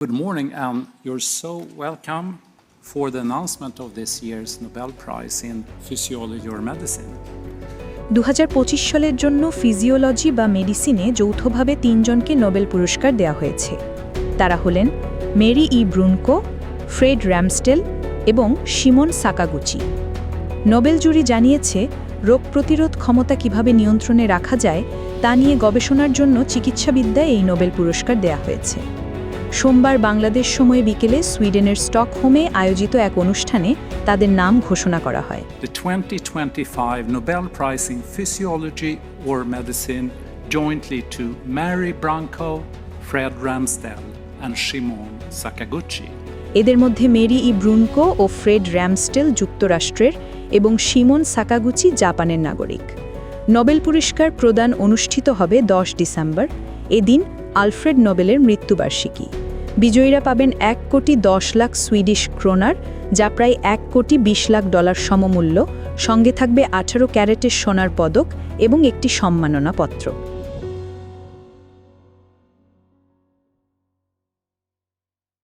Good morning, and you're so welcome for the announcement of this year's Nobel Prize in Physiology or Medicine. দু হাজার পঁচিশ সালের জন্য physiology বা মেডিসিনে যৌথভাবে তিনজনকে নোবেল পুরস্কার দেওয়া হয়েছে। তারা হলেন Mary E Brunkow Fred Ramsdell এবং সিমন সাকাগুচি। নোবেল জুরি জানিয়েছে রোগ প্রতিরোধ ক্ষমতা কীভাবে নিয়ন্ত্রণে রাখা যায় তা নিয়ে গবেষণার জন্য চিকিৎসাবিদ্যায় এই নোবেল পুরস্কার দেওয়া হয়েছে। সোমবার বাংলাদেশ সময় বিকেলে সুইডেনের স্টকহোমে আয়োজিত এক অনুষ্ঠানে তাদের নাম ঘোষণা করা হয়। The 2025 Nobel Prize in Physiology or Medicine jointly to Mary Branco, Fred Ramsdell, and Shimon Sakaguchi. এদের মধ্যে মেরি ই ব্রুনকো ও ফ্রেড র্যামস্টেল যুক্তরাষ্ট্রের এবং সিমন সাকাগুচি জাপানের নাগরিক। নোবেল পুরস্কার প্রদান অনুষ্ঠিত হবে দশ ডিসেম্বর। এদিন আলফ্রেড নোবেলের মৃত্যুবার্ষিকী। বিজয়ীরা পাবেন এক কোটি দশ লাখ সুইডিশ ক্রোনার, যা প্রায় এক কোটি বিশ লাখ ডলার সমমূল্য। সঙ্গে থাকবে আঠারো ক্যারেটের সোনার পদক এবং একটি সম্মাননা পত্র।